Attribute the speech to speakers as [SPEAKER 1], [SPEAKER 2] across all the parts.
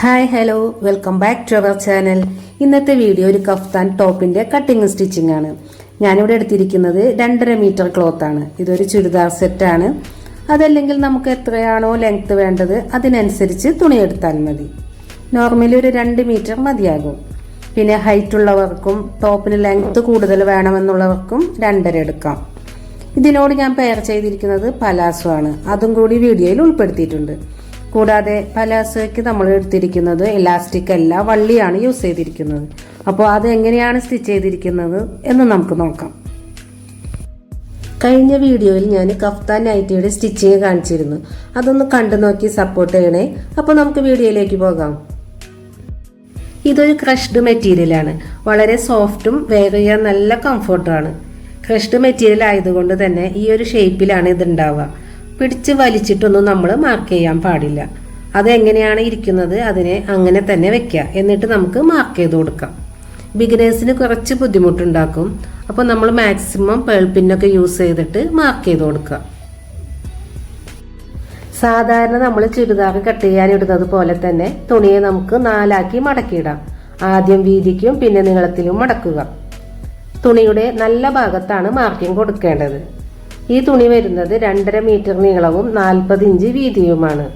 [SPEAKER 1] Hi hello. Welcome back to our channel. ഇന്നത്തെ video ഒരു kaftan ടോപ്പിന്റെ കട്ടിങ് സ്റ്റിച്ചിങ് ആണ്. ഞാനിവിടെ എടുത്തിരിക്കുന്നത് രണ്ടര മീറ്റർ ക്ലോത്ത് ആണ്. ഇതൊരു ചുരിദാർ സെറ്റാണ് അതല്ലെങ്കിൽ നമുക്ക് എത്രയാണോ ലെങ്ത് വേണ്ടത് അതിനനുസരിച്ച് തുണിയെടുത്താൽ മതി. നോർമലി ഒരു രണ്ട് മീറ്റർ മതിയാകും. പിന്നെ ഹൈറ്റ് ഉള്ളവർക്കും ടോപ്പിന് ലെങ്ത് കൂടുതൽ വേണമെന്നുള്ളവർക്കും രണ്ടര എടുക്കാം. ഇതിനോട് ഞാൻ പെയർ ചെയ്തിരിക്കുന്നത് പലാസോ ആണ്. അതും കൂടി വീഡിയോയിൽ ഉൾപ്പെടുത്തിയിട്ടുണ്ട്. കൂടാതെ പലാസോയ്ക്ക് നമ്മൾ എടുത്തിരിക്കുന്നത് ഇലാസ്റ്റിക് അല്ല വള്ളിയാണ് യൂസ് ചെയ്തിരിക്കുന്നത്. അപ്പോൾ അത് എങ്ങനെയാണ് സ്റ്റിച്ച് ചെയ്തിരിക്കുന്നത് എന്ന് നമുക്ക് നോക്കാം. കഴിഞ്ഞ വീഡിയോയിൽ ഞാൻ കഫ്താൻ നൈറ്റിയുടെ സ്റ്റിച്ചിങ് കാണിച്ചിരുന്നു. അതൊന്ന് കണ്ടു നോക്കി സപ്പോർട്ട് ചെയ്യണേ. അപ്പോൾ നമുക്ക് വീഡിയോയിലേക്ക് പോകാം. ഇതൊരു ക്രഷ്ഡ് മെറ്റീരിയലാണ് വളരെ സോഫ്റ്റും വെയർ ചെയ്യാൻ നല്ല കംഫർട്ടുമാണ് ക്രഷ്ഡ് മെറ്റീരിയൽ ആയതുകൊണ്ട് തന്നെ ഈ ഒരു ഷേപ്പിലാണ് ഇത് ഉണ്ടാവുക. പിടിച്ച് വലിച്ചിട്ടൊന്നും നമ്മൾ മാർക്ക് ചെയ്യാൻ പാടില്ല. അതെങ്ങനെയാണ് ഇരിക്കുന്നത്? അതിനെ അങ്ങനെ തന്നെ വെക്കുക എന്നിട്ട് നമുക്ക് മാർക്ക് ചെയ്ത് കൊടുക്കാം. ബിഗിനേഴ്സിന് കുറച്ച് ബുദ്ധിമുട്ടുണ്ടാക്കും. അപ്പോൾ നമ്മൾ മാക്സിമം പേൾപ്പിന്നൊക്കെ യൂസ് ചെയ്തിട്ട് മാർക്ക് ചെയ്ത് കൊടുക്കുക. സാധാരണ നമ്മൾ ചുരിദാർ കട്ട് ചെയ്യാനിടുന്നത് പോലെ തന്നെ തുണിയെ നമുക്ക് നാലാക്കി മടക്കിയിടാം. ആദ്യം വീതിക്കും പിന്നെ നീളത്തിലും മടക്കുക. തുണിയുടെ നല്ല ഭാഗത്താണ് മാർക്കിംഗ് കൊടുക്കേണ്ടത്. ഈ തുണി വരുന്നത് രണ്ടര മീറ്റർ നീളവും നാൽപ്പത് ഇഞ്ച് വീതിയുമാണ്.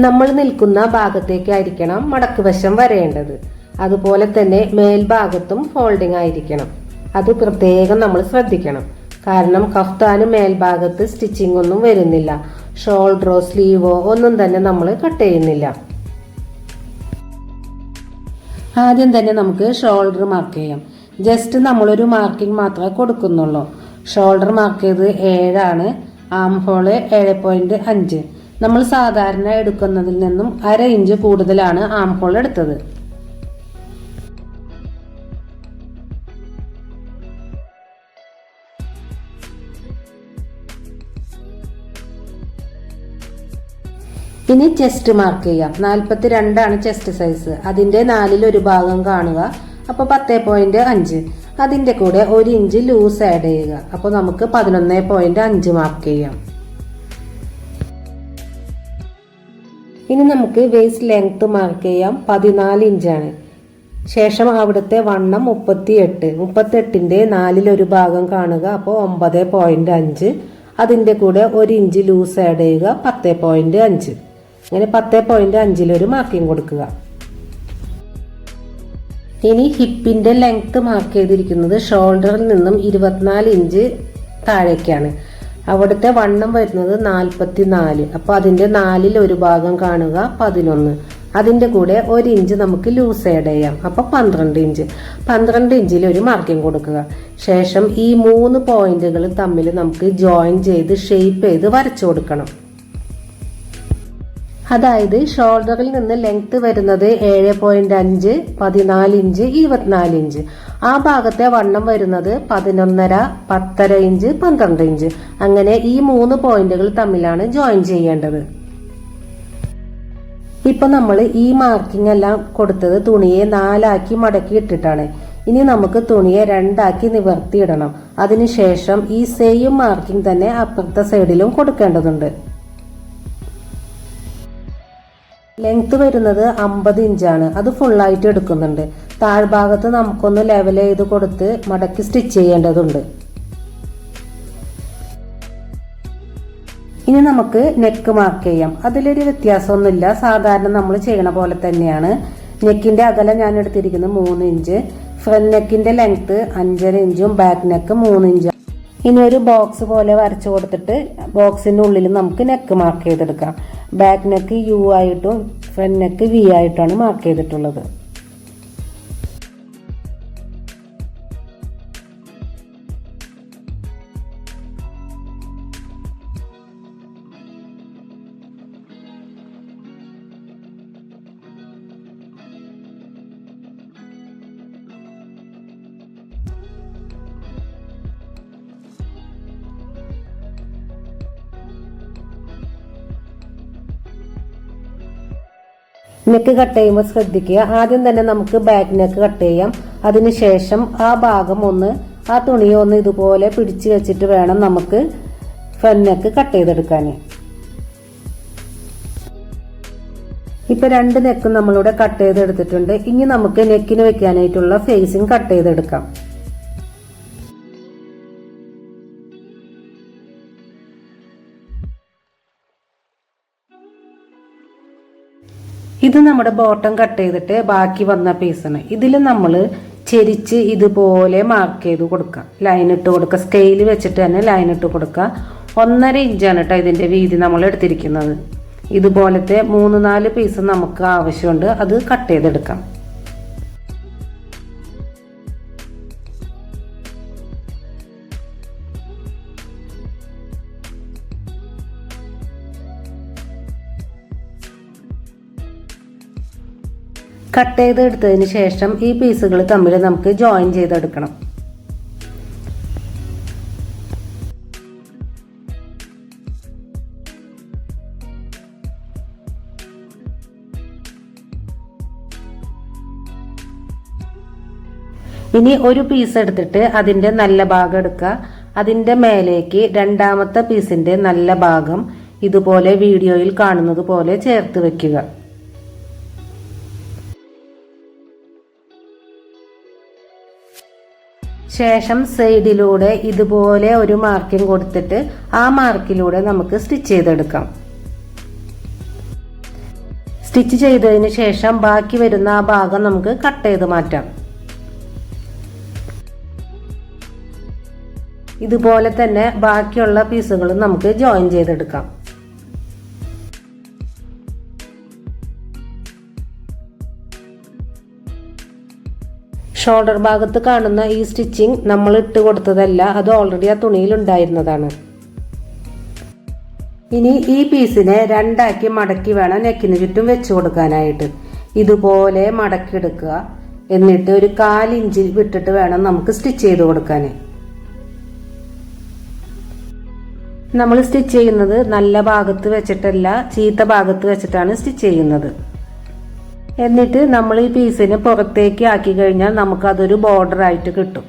[SPEAKER 1] നമ്മൾ നിൽക്കുന്ന ഭാഗത്തേക്കായിരിക്കണം മടക്ക് വശം വരേണ്ടത്. അതുപോലെ തന്നെ മേൽഭാഗത്തും ഫോൾഡിംഗ് ആയിരിക്കണം. അത് പ്രത്യേകം നമ്മൾ ശ്രദ്ധിക്കണം. കാരണം കഫ്താന് മേൽഭാഗത്ത് സ്റ്റിച്ചിങ് ഒന്നും വരുന്നില്ല. ഷോൾഡറോ സ്ലീവോ ഒന്നും തന്നെ നമ്മൾ കട്ട് ചെയ്യുന്നില്ല. ആദ്യം തന്നെ നമുക്ക് ഷോൾഡർ മാർക്ക് ചെയ്യാം. ജസ്റ്റ് നമ്മളൊരു മാർക്കിംഗ് മാത്രമേ കൊടുക്കുന്നുള്ളൂ. ഷോൾഡർ മാർക്ക് ചെയ്ത് ഏഴാണ്. ആം ഹോൾ ഏഴ് പോയിന്റ് അഞ്ച്. നമ്മൾ സാധാരണ എടുക്കുന്നതിൽ നിന്നും അര ഇഞ്ച് കൂടുതലാണ് ആം ഹോൾ എടുത്തത്. ഇനി ചെസ്റ്റ് മാർക്ക് ചെയ്യാം. നാൽപ്പത്തി രണ്ടാണ് ചെസ്റ്റ് സൈസ് അതിന്റെ നാലിൽ ഒരു ഭാഗം കാണുക. അപ്പോൾ പത്ത് പോയിന്റ് അഞ്ച്. അതിന്റെ കൂടെ ഒരു ഇഞ്ച് ലൂസ് ആഡ് ചെയ്യുക. അപ്പോൾ നമുക്ക് പതിനൊന്ന് പോയിന്റ് അഞ്ച് മാർക്ക് ചെയ്യാം. ഇനി നമുക്ക് വേസ്റ്റ് ലെങ്ത് മാർക്ക് ചെയ്യാം. പതിനാല് ഇഞ്ചാണ് ശേഷം അവിടുത്തെ വണ്ണം മുപ്പത്തി എട്ട് മുപ്പത്തെട്ടിന്റെ നാലിലൊരു ഭാഗം കാണുക. അപ്പോൾ ഒമ്പത് പോയിന്റ് അഞ്ച്. അതിന്റെ കൂടെ ഒരു ഇഞ്ച് ലൂസ് ആഡ് ചെയ്യുക. പത്ത് പോയിന്റ് അഞ്ച്. അങ്ങനെ പത്ത് പോയിന്റ് അഞ്ചിലൊരു മാർക്കിംഗ് കൊടുക്കുക. ഇനി ഹിപ്പിന്റെ ലെങ്ത്ത് മാർക്ക് ചെയ്തിരിക്കുന്നത് ഷോൾഡറിൽ നിന്നും ഇരുപത്തിനാല് ഇഞ്ച് താഴേക്കാണ്. അവിടുത്തെ വണ്ണം വരുന്നത് നാൽപ്പത്തി നാല് അപ്പൊ അതിന്റെ നാലിൽ ഒരു ഭാഗം കാണുക പതിനൊന്ന്. അതിന്റെ കൂടെ ഒരു ഇഞ്ച് നമുക്ക് ലൂസ് ആഡ് ചെയ്യാം. അപ്പൊ പന്ത്രണ്ട് ഇഞ്ച് പന്ത്രണ്ട് ഇഞ്ചിൽ ഒരു മാർക്കിംഗ് കൊടുക്കുക. ശേഷം ഈ മൂന്ന് പോയിന്റുകൾ തമ്മിൽ നമുക്ക് ജോയിൻ ചെയ്ത് ഷേപ്പ് ചെയ്ത് വരച്ചു കൊടുക്കണം. അതായത് ഷോൾഡറിൽ നിന്ന് ലെങ്ത് വരുന്നത് ഏഴ് പോയിന്റ് അഞ്ച് പതിനാല് ഇഞ്ച് ഇരുപത്തിനാല് ഇഞ്ച് ആ ഭാഗത്തെ വണ്ണം വരുന്നത് പതിനൊന്നര പത്തര ഇഞ്ച് പന്ത്രണ്ട് ഇഞ്ച് അങ്ങനെ ഈ മൂന്ന് പോയിന്റുകൾ തമ്മിലാണ് ജോയിൻ ചെയ്യേണ്ടത്. ഇപ്പൊ നമ്മൾ ഈ മാർക്കിംഗ് എല്ലാം കൊടുത്തത് തുണിയെ നാലാക്കി മടക്കി ഇട്ടിട്ടാണ്. ഇനി നമുക്ക് തുണിയെ രണ്ടാക്കി നിവർത്തിയിടണം. അതിനുശേഷം ഈ സെയിം മാർക്കിംഗ് തന്നെ അപ്പുറത്തെ സൈഡിലും കൊടുക്കേണ്ടതുണ്ട്. ലെങ്ത് വരുന്നത് അമ്പത് ഇഞ്ചാണ്. അത് ഫുള്ളായിട്ട് എടുക്കുന്നുണ്ട്. താഴ്ഭാഗത്ത് നമുക്കൊന്ന് ലെവൽ ചെയ്ത് കൊടുത്ത് മടക്കി സ്റ്റിച്ച് ചെയ്യേണ്ടതുണ്ട്. ഇനി നമുക്ക് നെക്ക് മാർക്ക് ചെയ്യാം. അതിലൊരു വ്യത്യാസമൊന്നുമില്ല. സാധാരണ നമ്മൾ ചെയ്യണ പോലെ തന്നെയാണ്. നെക്കിന്റെ അകലം ഞാൻ എടുത്തിരിക്കുന്നത് മൂന്ന് ഇഞ്ച്. ഫ്രണ്ട് നെക്കിന്റെ ലെങ്ത് അഞ്ചര ഇഞ്ചും ബാക്ക് നെക്ക് മൂന്ന് ഇഞ്ചും. ഇനി ഒരു ബോക്സ് പോലെ വരച്ചു കൊടുത്തിട്ട് ബോക്സിന്റെ ഉള്ളിൽ നമുക്ക് നെക്ക് മാർക്ക് ചെയ്തെടുക്കാം. ബാക്ക് നെക്ക് യു ആയിട്ടും ഫ്രണ്ട് നെക്ക് വി ആയിട്ടാണ് മാർക്ക് ചെയ്തിട്ടുള്ളത്. നെക്ക് കട്ട് ചെയ്യുമ്പോൾ ശ്രദ്ധിക്കുക. ആദ്യം തന്നെ നമുക്ക് ബാക്ക് നെക്ക് കട്ട് ചെയ്യാം. അതിനുശേഷം ആ ഭാഗം ഒന്ന് ആ തുണിയെ ഒന്ന് ഇതുപോലെ പിടിച്ചു വെച്ചിട്ട് വേണം നമുക്ക് ഫ്രണ്ട് നെക്ക് കട്ട് ചെയ്തെടുക്കാൻ ഇപ്പൊ രണ്ട് നെക്കും നമ്മളിവിടെ കട്ട് ചെയ്തെടുത്തിട്ടുണ്ട്. ഇനി നമുക്ക് നെക്കിന് വെക്കാനായിട്ടുള്ള ഫേസിങ് കട്ട് ചെയ്തെടുക്കാം. ഇത് നമ്മുടെ ബോട്ടം കട്ട് ചെയ്തിട്ട് ബാക്കി വന്ന പീസാണ് ഇതിൽ നമ്മൾ ചെരിച്ച് ഇതുപോലെ മാർക്ക് ചെയ്ത് കൊടുക്കുക. ലൈൻ ഇട്ട് കൊടുക്കുക. സ്കെയിൽ വെച്ചിട്ട് തന്നെ ലൈൻ ഇട്ട് കൊടുക്കുക. ഒന്നര ഇഞ്ചാണ് കേട്ടോ ഇതിന്റെ വീതി നമ്മൾ എടുത്തിരിക്കുന്നത്. ഇതുപോലത്തെ മൂന്ന് നാല് പീസ് നമുക്ക് ആവശ്യമുണ്ട്. അത് കട്ട് ചെയ്തെടുക്കാം. കട്ട് ചെയ്ത് എടുത്തതിന് ശേഷം ഈ പീസുകൾ തമ്മിൽ നമുക്ക് ജോയിൻ ചെയ്തെടുക്കണം. ഇനി ഒരു പീസ് എടുത്തിട്ട് അതിന്റെ നല്ല ഭാഗം എടുക്കുക. അതിന്റെ മേലേക്ക് രണ്ടാമത്തെ പീസിന്റെ നല്ല ഭാഗം ഇതുപോലെ വീഡിയോയിൽ കാണുന്നത് പോലെ ചേർത്ത് വെക്കുക. ശേഷം സൈഡിലൂടെ ഇതുപോലെ ഒരു മാർക്കിംഗ് കൊടുത്തിട്ട് ആ മാർക്കിലൂടെ നമുക്ക് സ്റ്റിച്ച് ചെയ്തെടുക്കാം. സ്റ്റിച്ച് ചെയ്തതിന് ശേഷം ബാക്കി വരുന്ന ആ ഭാഗം നമുക്ക് കട്ട് ചെയ്ത് മാറ്റാം. ഇതുപോലെ തന്നെ ബാക്കിയുള്ള പീസുകളും നമുക്ക് ജോയിൻ ചെയ്തെടുക്കാം. ഷോൾഡർ ഭാഗത്ത് കാണുന്ന ഈ സ്റ്റിച്ചിങ് നമ്മൾ ഇട്ട് കൊടുത്തതല്ല അത് ഓൾറെഡി ആ തുണിയിൽ ഉണ്ടായിരുന്നതാണ്. ഇനി ഈ പീസിനെ രണ്ടാക്കി മടക്കി വേണം നെക്കിന് ചുറ്റും വെച്ചു കൊടുക്കാനായിട്ട്. ഇതുപോലെ മടക്കി എടുക്കുക എന്നിട്ട് ഒരു കാലിഞ്ചിൽ വിട്ടിട്ട് വേണം നമുക്ക് സ്റ്റിച്ച് ചെയ്ത് കൊടുക്കാൻ നമ്മൾ സ്റ്റിച്ച് ചെയ്യുന്നത് നല്ല ഭാഗത്ത് വെച്ചിട്ടല്ല ചീത്ത ഭാഗത്ത് വെച്ചിട്ടാണ് സ്റ്റിച്ച് ചെയ്യുന്നത്. എന്നിട്ട് നമ്മൾ ഈ പീസിനെ പുറത്തേക്ക് ആക്കി കഴിഞ്ഞാൽ നമുക്കതൊരു ബോർഡർ ആയിട്ട് കിട്ടും.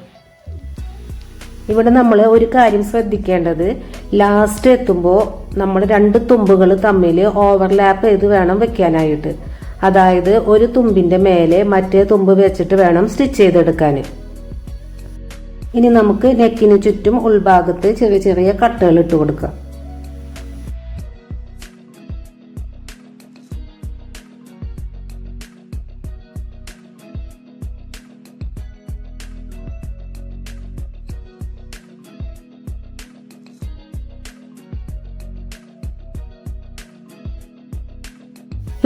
[SPEAKER 1] ഇവിടെ നമ്മൾ ഒരു കാര്യം ശ്രദ്ധിക്കേണ്ടത് ലാസ്റ്റ് എത്തുമ്പോൾ നമ്മൾ രണ്ട് തുമ്പുകൾ തമ്മിൽ ഓവർലാപ്പ് ചെയ്ത് വേണം വെക്കാനായിട്ട്. അതായത് ഒരു തുമ്പിന്റെ മേലെ മറ്റേ തുമ്പ് വെച്ചിട്ട് വേണം സ്റ്റിച്ച് ചെയ്തെടുക്കാൻ. ഇനി നമുക്ക് നെക്കിന് ചുറ്റും ഉൾഭാഗത്ത് ചെറിയ ചെറിയ കട്ടുകൾ ഇട്ട് കൊടുക്കാം.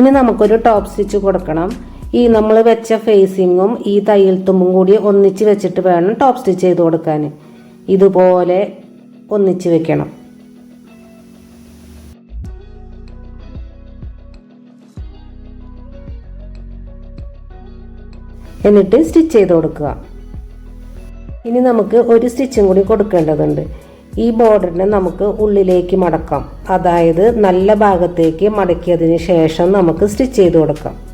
[SPEAKER 1] ഇനി നമുക്കൊരു ടോപ്പ് സ്റ്റിച്ച് കൊടുക്കണം. ഈ നമ്മൾ വെച്ച ഫേസിങ്ങും ഈ തയ്യൽ തുമ്പും കൂടി ഒന്നിച്ച് വെച്ചിട്ട് വേണം ടോപ്പ് സ്റ്റിച്ച് ചെയ്ത് കൊടുക്കാൻ. ഇതുപോലെ ഒന്നിച്ച് വെക്കണം. എന്നിട്ട് സ്റ്റിച്ച് ചെയ്ത് കൊടുക്കുക. ഇനി നമുക്ക് ഒരു സ്റ്റിച്ചും കൂടി കൊടുക്കേണ്ടതുണ്ട്. ഈ ബോർഡറിനെ നമുക്ക് ഉള്ളിലേക്ക് മടക്കാം. അതായത് നല്ല ഭാഗത്തേക്ക് മടക്കിയതിന് ശേഷം നമുക്ക് സ്റ്റിച്ച് ചെയ്ത് കൊടുക്കാം.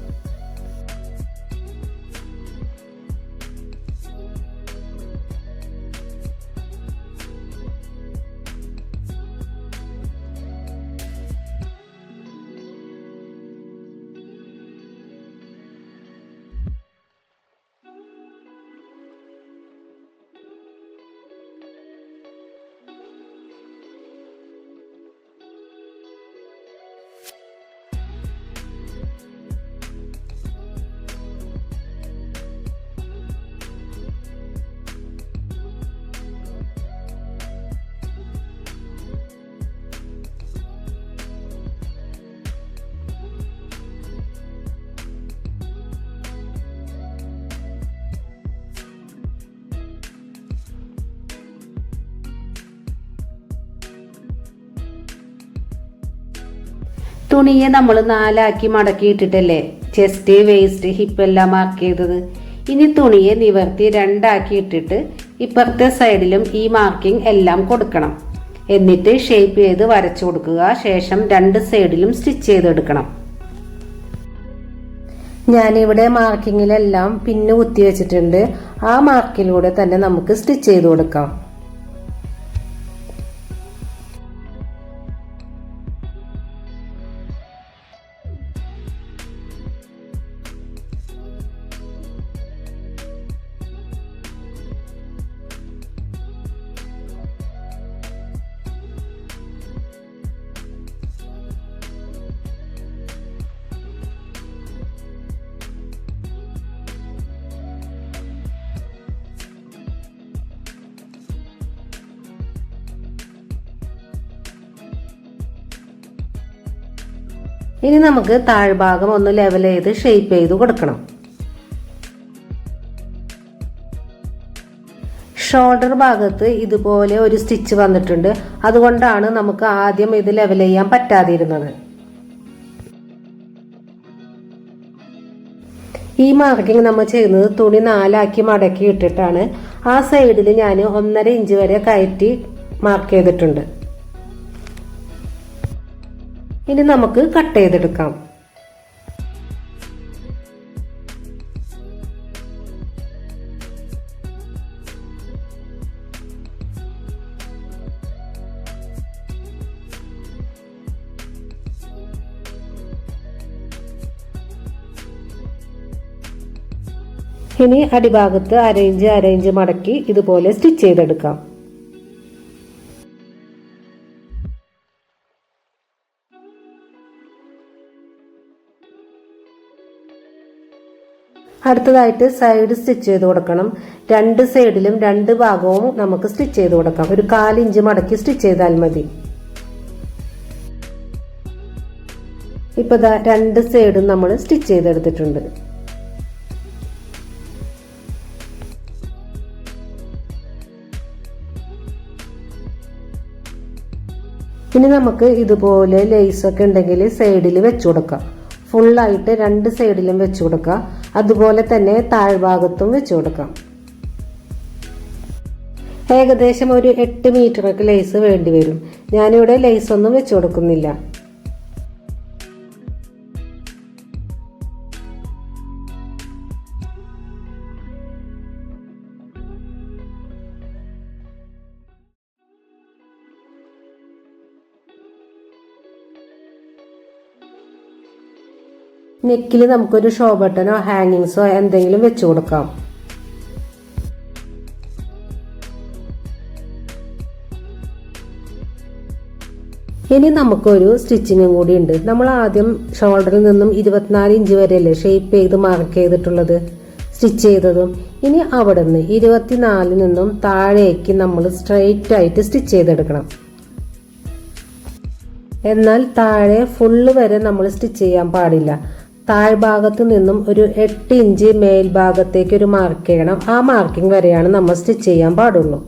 [SPEAKER 1] തുണിയെ നമ്മൾ നാലാക്കി മടക്കി ഇട്ടിട്ടല്ലേ? ചെസ്റ്റ് വേസ്റ്റ് ഹിപ്പ് എല്ലാം മാർക്ക് ചെയ്തത്. ഇനി തുണിയെ നിവർത്തി രണ്ടാക്കി ഇട്ടിട്ട് ഇപ്പുറത്തെ സൈഡിലും ഈ മാർക്കിംഗ് എല്ലാം കൊടുക്കണം. എന്നിട്ട് ഷേപ്പ് ചെയ്ത് വരച്ചു കൊടുക്കുക. ശേഷം രണ്ട് സൈഡിലും സ്റ്റിച്ച് ചെയ്തെടുക്കണം. ഞാനിവിടെ മാർക്കിങ്ങിലെല്ലാം പിന്നെ കുത്തി വെച്ചിട്ടുണ്ട്. ആ മാർക്കിലൂടെ തന്നെ നമുക്ക് സ്റ്റിച്ച് ചെയ്ത് കൊടുക്കാം. ഇനി നമുക്ക് താഴ്ഭാഗം ഒന്ന് ലെവൽ ചെയ്ത് ഷേപ്പ് ചെയ്ത് കൊടുക്കണം. ഷോൾഡർ ഭാഗത്ത് ഇതുപോലെ ഒരു സ്റ്റിച്ച് വന്നിട്ടുണ്ട്. അതുകൊണ്ടാണ് നമുക്ക് ആദ്യം ഇത് ലെവൽ ചെയ്യാൻ പറ്റാതിരുന്നത്. ഈ മാർക്കിംഗ് നമ്മൾ ചെയ്യുന്നത് തുണി നാലാക്കി മടക്കി ഇട്ടിട്ടാണ്. ആ സൈഡിൽ ഞാൻ ഒന്നര ഇഞ്ച് വരെ കയറ്റി മാർക്ക് ചെയ്തിട്ടുണ്ട്. ഇനി നമുക്ക് കട്ട് ചെയ്തെടുക്കാം. ഇനി അടിഭാഗത്ത് അരയിഞ്ച് അരയിഞ്ച് മടക്കി ഇതുപോലെ സ്റ്റിച്ച് ചെയ്തെടുക്കാം. അടുത്തതായിട്ട് സൈഡ് സ്റ്റിച്ച് ചെയ്ത് കൊടുക്കണം. രണ്ട് സൈഡിലും രണ്ട് ഭാഗവും നമുക്ക് സ്റ്റിച്ച് ചെയ്ത് കൊടുക്കാം. ഒരു കാലിഞ്ച് മടക്കി സ്റ്റിച്ച് ചെയ്താൽ മതി. ഇപ്പൊ രണ്ട് സൈഡും നമ്മൾ സ്റ്റിച്ച് ചെയ്തെടുത്തിട്ടുണ്ട്. ഇനി നമുക്ക് ഇതുപോലെ ലേസൊക്കെ ഉണ്ടെങ്കിൽ സൈഡിൽ വെച്ചു കൊടുക്കാം. ഫുള്ളായിട്ട് രണ്ട് സൈഡിലും വെച്ചു കൊടുക്കാം. അതുപോലെ തന്നെ താഴ്ഭാഗത്തും വെച്ചു കൊടുക്കാം. ഏകദേശം ഒരു എട്ട് മീറ്ററൊക്കെ ലേസ് വേണ്ടി വരും. ഞാനിവിടെ ലേസ് ഒന്നും വെച്ചു കൊടുക്കുന്നില്ല. നെക്കിൽ നമുക്കൊരു ഷോ ബട്ടനോ ഹാങ്ങിങ്സോ എന്തെങ്കിലും വെച്ചു കൊടുക്കാം. ഇനി നമുക്കൊരു സ്റ്റിച്ചിങ്ങും കൂടി ഉണ്ട്. നമ്മൾ ആദ്യം ഷോൾഡറിൽ നിന്നും ഇരുപത്തിനാല് ഇഞ്ച് വരെയല്ലേ ഷേപ്പ് ചെയ്ത് മാർക്ക് ചെയ്തിട്ടുള്ളത്? സ്റ്റിച്ച് ചെയ്തതും. ഇനി അവിടെ നിന്ന് ഇരുപത്തിനാലിൽ നിന്നും താഴേക്ക് നമ്മൾ സ്ട്രെയിറ്റ് ആയിട്ട് സ്റ്റിച്ച് ചെയ്തെടുക്കണം. എന്നാൽ താഴെ ഫുള്ള് വരെ നമ്മൾ സ്റ്റിച്ച് ചെയ്യാൻ പാടില്ല. താഴ്ഭാഗത്ത് നിന്നും ഒരു എട്ട് ഇഞ്ച് മേൽഭാഗത്തേക്ക് ഒരു മാർക്ക് ചെയ്യണം. ആ മാർക്കിംഗ് വരെയാണ് നമ്മൾ സ്റ്റിച്ച് ചെയ്യാൻ പാടുള്ളൂ.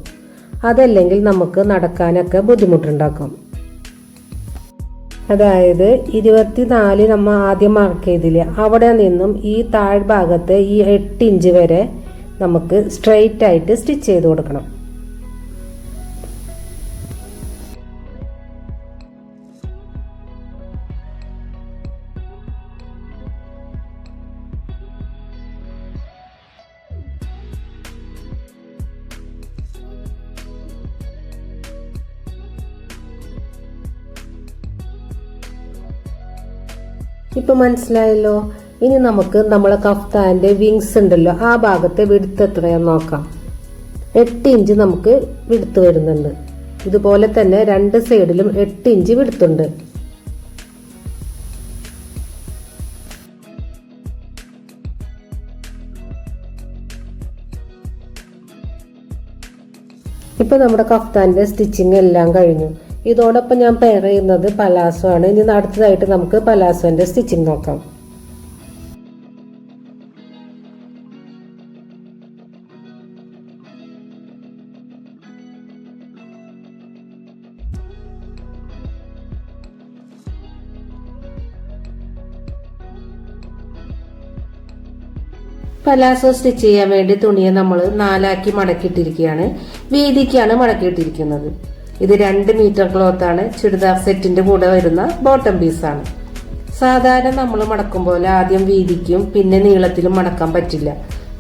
[SPEAKER 1] അതല്ലെങ്കിൽ നമുക്ക് നടക്കാനൊക്കെ ബുദ്ധിമുട്ടുണ്ടാക്കും. അതായത് ഇരുപത്തിനാല് നമ്മൾ ആദ്യം മാർക്ക് ചെയ്തില്ലേ അവിടെ നിന്നും ഈ താഴ്ഭാഗത്ത് ഈ എട്ട് ഇഞ്ച് വരെ നമുക്ക് സ്ട്രെയിറ്റ് ആയിട്ട് സ്റ്റിച്ച് ചെയ്ത് കൊടുക്കണം. ഇപ്പൊ മനസ്സിലായല്ലോ? ഇനി നമുക്ക് നമ്മളെ കഫ്താന്റെ വിങ്സ് ഉണ്ടല്ലോ ആ ഭാഗത്തെ വിടുത്ത് എത്രയാന്ന് നോക്കാം. എട്ട് ഇഞ്ച് നമുക്ക് വിടുത്ത് വരുന്നുണ്ട്. ഇതുപോലെ തന്നെ രണ്ട് സൈഡിലും എട്ട് ഇഞ്ച് വിടുത്തുണ്ട്. ഇപ്പം നമ്മുടെ കഫ്താന്റെ സ്റ്റിച്ചിങ് എല്ലാം കഴിഞ്ഞു. ഇതോടൊപ്പം ഞാൻ പെയർ പലാസോ ആണ് ഇനി അടുത്തതായിട്ട് നമുക്ക് പലാസോന്റെ സ്റ്റിച്ചിങ് നോക്കാം. പലാസോ സ്റ്റിച്ച് ചെയ്യാൻ വേണ്ടി തുണിയെ നമ്മൾ നാലാക്കി മടക്കിയിട്ടിരിക്കുകയാണ്. വീതിക്കാണ് മടക്കിയിട്ടിരിക്കുന്നത്. ഇത് രണ്ട് മീറ്റർ ക്ലോത്ത് ആണ്. ചുരിദാർ സെറ്റിന്റെ കൂടെ വരുന്ന ബോട്ടം പീസാണ് സാധാരണ നമ്മൾ മടക്കും പോലെ ആദ്യം വീതിക്കും പിന്നെ നീളത്തിലും മടക്കാൻ പറ്റില്ല.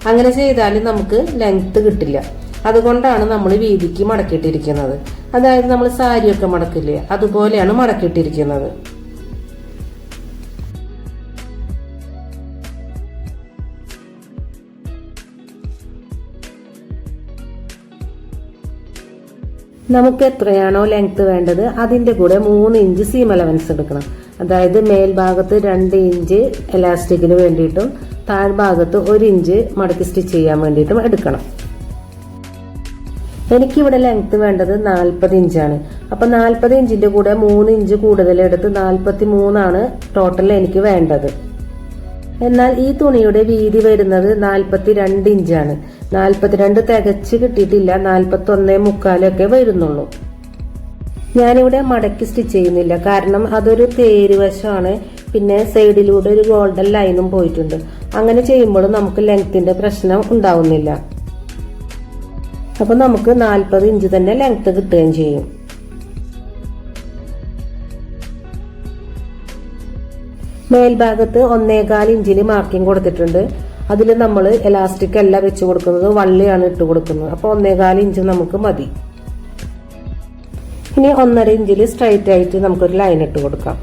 [SPEAKER 1] അങ്ങനെ ചെയ്താൽ നമുക്ക് ലെങ്ത് കിട്ടില്ല. അതുകൊണ്ടാണ് നമ്മൾ വീതിക്ക് മടക്കിയിട്ടിരിക്കുന്നത്. അതായത് നമ്മൾ സാരിയൊക്കെ മടക്കില്ലേ അതുപോലെയാണ് മടക്കിയിട്ടിരിക്കുന്നത്. നമുക്ക് എത്രയാണോ ലെങ്ത് വേണ്ടത് അതിന്റെ കൂടെ മൂന്ന് ഇഞ്ച് സീം അലവൻസ് എടുക്കണം. അതായത് മേൽഭാഗത്ത് രണ്ട് ഇഞ്ച് എലാസ്റ്റിക്കിന് വേണ്ടിയിട്ടും താഴ്ഭാഗത്ത് ഒരു ഇഞ്ച് മടക്കി സ്റ്റിച്ച് ചെയ്യാൻ വേണ്ടിയിട്ടും എടുക്കണം. എനിക്കിവിടെ ലെങ്ത് വേണ്ടത് നാൽപ്പത് ഇഞ്ചാണ് അപ്പൊ നാൽപ്പത് ഇഞ്ചിന്റെ കൂടെ മൂന്ന് ഇഞ്ച് കൂടുതൽ എടുത്ത് നാൽപ്പത്തി മൂന്നാണ് ടോട്ടൽ എനിക്ക് വേണ്ടത്. എന്നാൽ ഈ തുണിയുടെ വീതി വരുന്നത് നാൽപ്പത്തി രണ്ട് ഇഞ്ചാണ് നാൽപ്പത്തിരണ്ട് തികച്ച് കിട്ടിയിട്ടില്ല. നാൽപ്പത്തി ഒന്നേ മുക്കാലൊക്കെ വരുന്നുള്ളൂ. ഞാനിവിടെ മടക്കി സ്റ്റിച്ച് ചെയ്യുന്നില്ല. കാരണം അതൊരു തേരുവശമാണ് പിന്നെ സൈഡിലൂടെ ഒരു ഗോൾഡൻ ലൈനും പോയിട്ടുണ്ട്. അങ്ങനെ ചെയ്യുമ്പോൾ നമുക്ക് ലെങ്ത്തിന്റെ പ്രശ്നം ഉണ്ടാവുന്നില്ല. അപ്പൊ നമുക്ക് നാൽപ്പത് ഇഞ്ച് തന്നെ ലെങ്ത് കിട്ടുകയും ചെയ്യും. മേൽഭാഗത്ത് ഒന്നേകാൽ ഇഞ്ചിന് മാർക്കിംഗ് കൊടുത്തിട്ടുണ്ട്. അതിൽ നമ്മൾ എലാസ്റ്റിക് അല്ല വെച്ച് കൊടുക്കുന്നത് വള്ളിയാണ് ഇട്ട് കൊടുക്കുന്നത്. അപ്പോൾ ഒന്നേകാൽ ഇഞ്ച് നമുക്ക് മതി. ഇനി ഒന്നര ഇഞ്ചിൽ സ്ട്രൈറ്റ് ആയിട്ട് നമുക്കൊരു ലൈൻ ഇട്ട് കൊടുക്കാം.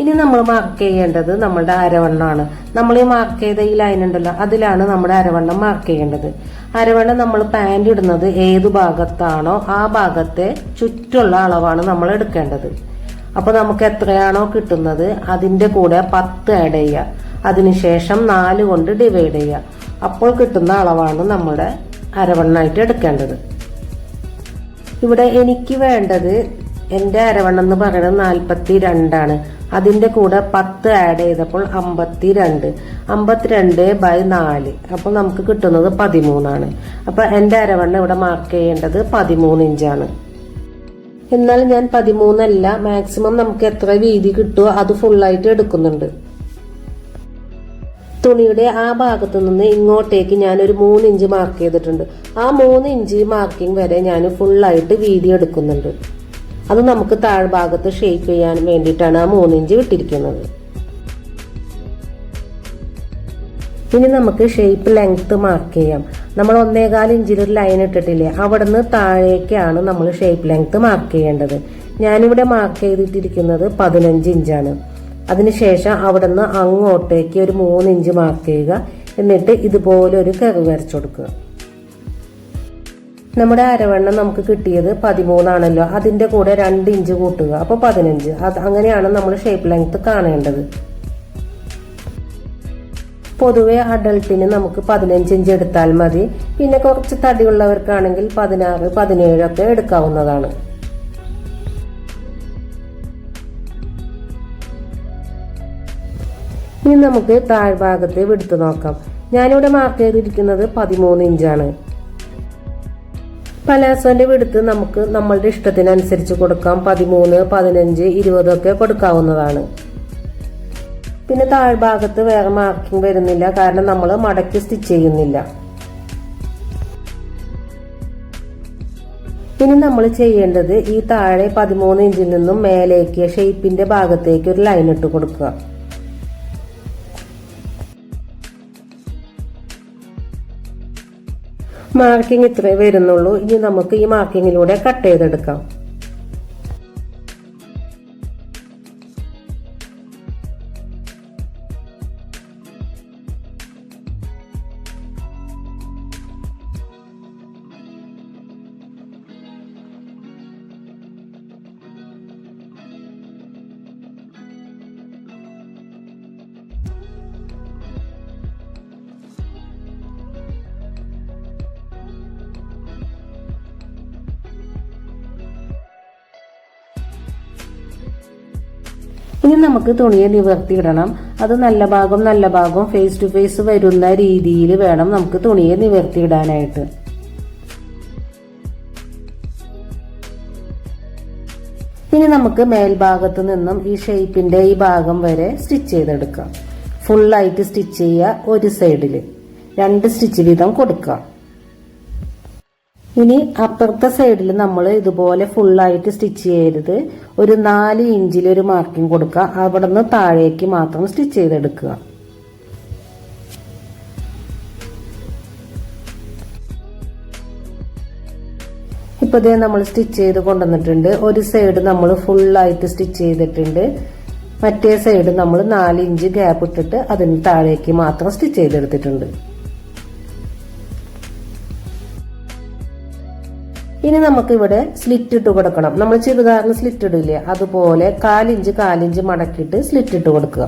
[SPEAKER 1] ഇനി നമ്മൾ മാർക്ക് ചെയ്യേണ്ടത് നമ്മളുടെ അരവണ്ണമാണ് നമ്മൾ ഈ മാർക്ക് ചെയ്ത ഈ ലൈൻ ഉണ്ടല്ലോ അതിലാണ് നമ്മുടെ അരവണ്ണം മാർക്ക് ചെയ്യേണ്ടത്. അരവണ്ണം നമ്മൾ പാന്റ് ഇടുന്നത് ഏത് ഭാഗത്താണോ ആ ഭാഗത്തെ ചുറ്റുള്ള അളവാണ് നമ്മൾ എടുക്കേണ്ടത്. അപ്പൊ നമുക്ക് എത്രയാണോ കിട്ടുന്നത് അതിന്റെ കൂടെ പത്ത് ആഡ് ചെയ്യുക. അതിനുശേഷം നാല് കൊണ്ട് ഡിവൈഡ് ചെയ്യുക. അപ്പോൾ കിട്ടുന്ന അളവാണ് നമ്മുടെ അരവണ്ണായിട്ട് എടുക്കേണ്ടത്. ഇവിടെ എനിക്ക് വേണ്ടത് എന്റെ അരവണ്ണം എന്ന് പറയുന്നത് നാൽപ്പത്തി രണ്ടാണ്. അതിന്റെ കൂടെ പത്ത് ആഡ് ചെയ്തപ്പോൾ അമ്പത്തി രണ്ട് അമ്പത്തിരണ്ട് ബൈ നാല്. അപ്പോൾ നമുക്ക് കിട്ടുന്നത് പതിമൂന്നാണ്. അപ്പോൾ എന്റെ അരവണ്ണ ഇവിടെ മാർക്ക് ചെയ്യേണ്ടത് പതിമൂന്ന് ഇഞ്ചാണ് എന്നാൽ ഞാൻ പതിമൂന്നല്ല മാക്സിമം നമുക്ക് എത്ര വീതി കിട്ടുമോ അത് ഫുള്ളായിട്ട് എടുക്കുന്നുണ്ട്. തുണിയുടെ ആ ഭാഗത്തു നിന്ന് ഇങ്ങോട്ടേക്ക് ഞാൻ ഒരു മൂന്ന് ഇഞ്ച് മാർക്ക് ചെയ്തിട്ടുണ്ട്. ആ മൂന്ന് ഇഞ്ച് മാർക്കിംഗ് വരെ ഞാൻ ഫുള്ളായിട്ട് വീതി എടുക്കുന്നുണ്ട്. അത് നമുക്ക് താഴ്ഭാഗത്ത് ഷേപ്പ് ചെയ്യാൻ വേണ്ടിയിട്ടാണ് ആ മൂന്നിഞ്ച് വിട്ടിരിക്കുന്നത്. ഇനി നമുക്ക് ഷേപ്പ് ലെങ്ത് മാർക്ക് ചെയ്യാം. നമ്മൾ ഒന്നേകാൽ ഇഞ്ചിൽ ഒരു ലൈൻ ഇട്ടിട്ടില്ലേ അവിടെ നിന്ന് താഴേക്കാണ് നമ്മൾ ഷേപ്പ് ലെങ്ത് മാർക്ക് ചെയ്യേണ്ടത്. ഞാനിവിടെ മാർക്ക് ചെയ്തിട്ടിരിക്കുന്നത് പതിനഞ്ച് ഇഞ്ചാണ്. അതിനുശേഷം അവിടെ നിന്ന് അങ്ങോട്ടേക്ക് ഒരു മൂന്ന് ഇഞ്ച് മാർക്ക് ചെയ്യുക. എന്നിട്ട് ഇതുപോലെ ഒരു കറി വരച്ചു കൊടുക്കുക. നമ്മുടെ അരവണ്ണം നമുക്ക് കിട്ടിയത് പതിമൂന്നാണല്ലോ. അതിന്റെ കൂടെ രണ്ട് ഇഞ്ച് കൂട്ടുക. അപ്പോൾ പതിനഞ്ച്. അത് അങ്ങനെയാണ് നമ്മൾ ഷേപ്പ് ലെങ്ത് കാണേണ്ടത്. പൊതുവെ അഡൾട്ടിന് നമുക്ക് പതിനഞ്ച് ഇഞ്ച് എടുത്താൽ മതി. പിന്നെ കുറച്ച് തടിയുള്ളവർക്കാണെങ്കിൽ പതിനാറ് പതിനേഴൊക്കെ എടുക്കാവുന്നതാണ്. ഇനി നമുക്ക് താഴ്ഭാഗത്തെ വിടുത്ത് നോക്കാം. ഞാനിവിടെ മാർക്ക് ചെയ്തിരിക്കുന്നത് പതിമൂന്ന് ഇഞ്ചാണ്. പലാസോന്റെ വിടുത്ത് നമുക്ക് നമ്മളുടെ ഇഷ്ടത്തിനനുസരിച്ച് കൊടുക്കാം. പതിമൂന്ന് പതിനഞ്ച് ഇരുപതൊക്കെ കൊടുക്കാവുന്നതാണ്. പിന്നെ താഴ്ഭാഗത്ത് വേറെ മാർക്കിംഗ് വരുന്നില്ല. കാരണം നമ്മൾ മടക്കി സ്റ്റിച്ച് ചെയ്യുന്നില്ല. ഇനി നമ്മൾ ചെയ്യേണ്ടത് ഈ താഴെ പതിമൂന്ന് ഇഞ്ചിൽ നിന്നും മേലേക്ക് ഷെയ്പ്പിന്റെ ഭാഗത്തേക്ക് ഒരു ലൈൻ ഇട്ട് കൊടുക്കുക. മാർക്കിംഗ് ഇത്രേ വരുന്നുള്ളൂ. ഇനി നമുക്ക് ഈ മാർക്കിങ്ങിലൂടെ കട്ട് ചെയ്തെടുക്കാം. ഇനി നമുക്ക് തുണിയെ നിവർത്തിയിടണം. അത് നല്ല ഭാഗം നല്ല ഭാഗം ഫേസ് ടു ഫേസ് വരുന്ന രീതിയിൽ വേണം നമുക്ക് തുണിയെ നിവർത്തിയിടാനായിട്ട്. ഇനി നമുക്ക് മേൽഭാഗത്ത് നിന്നും ഈ ഷേപ്പിന്റെ ഈ ഭാഗം വരെ സ്റ്റിച്ച് ചെയ്തെടുക്കാം. ഫുള്ളായിട്ട് സ്റ്റിച്ച് ചെയ്യുക ഒരു സൈഡിൽ രണ്ട് സ്റ്റിച്ച് വീതം കൊടുക്കുക. ഇനി അപ്പുറത്തെ സൈഡിൽ നമ്മൾ ഇതുപോലെ ഫുള്ളായിട്ട് സ്റ്റിച്ച് ചെയ്യരുത്. ഒരു നാല് ഇഞ്ചിൽ ഒരു മാർക്കിംഗ് കൊടുക്കുക. അവിടെ നിന്ന് താഴേക്ക് മാത്രം സ്റ്റിച്ച് ചെയ്തെടുക്കുക. ഇപ്പൊ ഇതേ നമ്മൾ സ്റ്റിച്ച് ചെയ്ത് കൊണ്ടുവന്നിട്ടുണ്ട്. ഒരു സൈഡ് നമ്മൾ ഫുള്ളായിട്ട് സ്റ്റിച്ച് ചെയ്തിട്ടുണ്ട്. മറ്റേ സൈഡ് നമ്മൾ നാല് ഇഞ്ച് ഗ്യാപ്പ് ഇട്ടിട്ട് അതിന് താഴേക്ക് മാത്രം സ്റ്റിച്ച് ചെയ്തെടുത്തിട്ടുണ്ട്. ഇനി നമുക്ക് ഇവിടെ സ്ലിറ്റ് ഇട്ട് കൊടുക്കണം. നമ്മൾ ചെറുതാറിന് സ്ലിറ്റ് ഇടില്ലേ? അതുപോലെ കാലിഞ്ച് കാലിഞ്ച് മടക്കിയിട്ട് സ്ലിറ്റ് ഇട്ട് കൊടുക്കുക.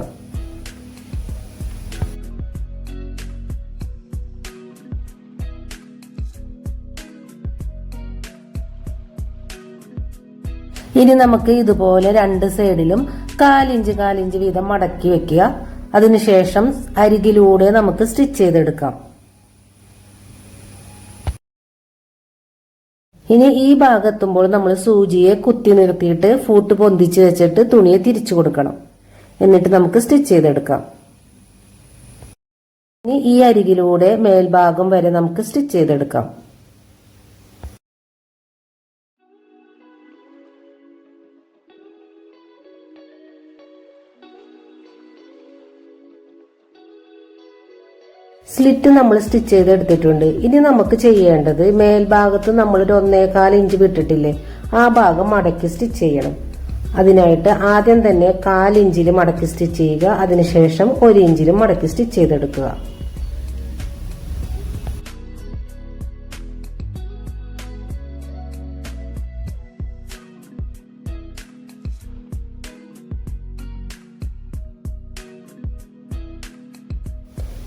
[SPEAKER 1] ഇനി നമുക്ക് ഇതുപോലെ രണ്ട് സൈഡിലും കാലിഞ്ച് കാലിഞ്ച് വീതം മടക്കി വെക്കുക. അതിനുശേഷം അരികിലൂടെ നമുക്ക് സ്റ്റിച്ച് ചെയ്തെടുക്കാം. ഇനി ഈ ഭാഗത്തുമ്പോൾ നമ്മൾ സൂചിയെ കുത്തി നിർത്തിയിട്ട് ഫൂട്ട് പൊന്തിച്ച് വെച്ചിട്ട് തുണിയെ തിരിച്ചു കൊടുക്കണം. എന്നിട്ട് നമുക്ക് സ്റ്റിച്ച് ചെയ്തെടുക്കാം. ഇനി ഈ അരികിലൂടെ മേൽഭാഗം വരെ നമുക്ക് സ്റ്റിച്ച് ചെയ്തെടുക്കാം. സ്ലിറ്റ് നമ്മൾ സ്റ്റിച്ച് ചെയ്ത് എടുത്തിട്ടുണ്ട് ഇനി നമുക്ക് ചെയ്യേണ്ടത് മേൽഭാഗത്ത് നമ്മൾ ഒരു ഒന്നേകാൽ ഇഞ്ച് വിട്ടിട്ടില്ലേ ആ ഭാഗം മടക്കി സ്റ്റിച്ച് ചെയ്യണം. അതിനായിട്ട് ആദ്യം തന്നെ കാലിഞ്ചിൽ മടക്കി സ്റ്റിച്ച് ചെയ്യുക അതിനുശേഷം ഒരു ഇഞ്ചിലും മടക്കി സ്റ്റിച്ച് ചെയ്തെടുക്കുക.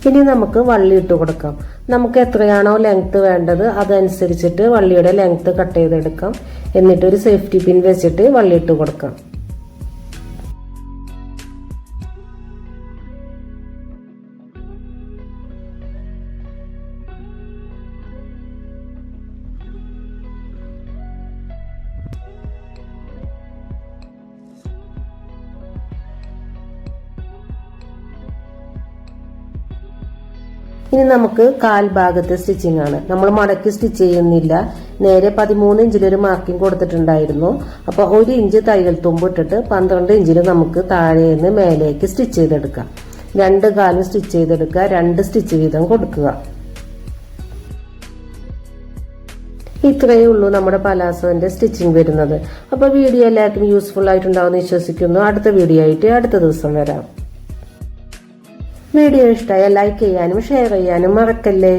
[SPEAKER 1] ഇനി നമുക്ക് വള്ളി ഇട്ട് കൊടുക്കാം. നമുക്ക് എത്രയാണോ ലെങ്ത് വേണ്ടത് അതനുസരിച്ചിട്ട് വള്ളിയുടെ ലെങ്ത് കട്ട് ചെയ്തെടുക്കാം. എന്നിട്ട് ഒരു സേഫ്റ്റി പിൻ വെച്ചിട്ട് വള്ളി ഇട്ട് കൊടുക്കാം. ഇനി നമുക്ക് കാൽ ഭാഗത്തെ സ്റ്റിച്ചിങ് ആണ്. നമ്മൾ മടക്കി സ്റ്റിച്ച് ചെയ്യുന്നില്ല. നേരെ പതിമൂന്ന് ഇഞ്ചിലൊരു മാർക്കിംഗ് കൊടുത്തിട്ടുണ്ടായിരുന്നു. അപ്പോൾ ഒരു ഇഞ്ച് തയ്യൽ തുമ്പ് ഇട്ടിട്ട് പന്ത്രണ്ട് ഇഞ്ചിൽ നമുക്ക് താഴെ നിന്ന് മേലേക്ക് സ്റ്റിച്ച് ചെയ്തെടുക്കാം. രണ്ട് കാലും സ്റ്റിച്ച് ചെയ്തെടുക്കുക. രണ്ട് സ്റ്റിച്ച് വീതം കൊടുക്കുക. ഇത്രയേ ഉള്ളൂ നമ്മുടെ പലാസോന്റെ സ്റ്റിച്ചിങ് വരുന്നത്. അപ്പോൾ വീഡിയോ എല്ലാവർക്കും യൂസ്ഫുൾ ആയിട്ടുണ്ടാവുമെന്ന് വിശ്വസിക്കുന്നു. അടുത്ത വീഡിയോ ആയിട്ട് അടുത്ത ദിവസം വരാം. വീഡിയോ ഇഷ്ടമായ ലൈക്ക് ചെയ്യാനും ഷെയർ ചെയ്യാനും മറക്കല്ലേ?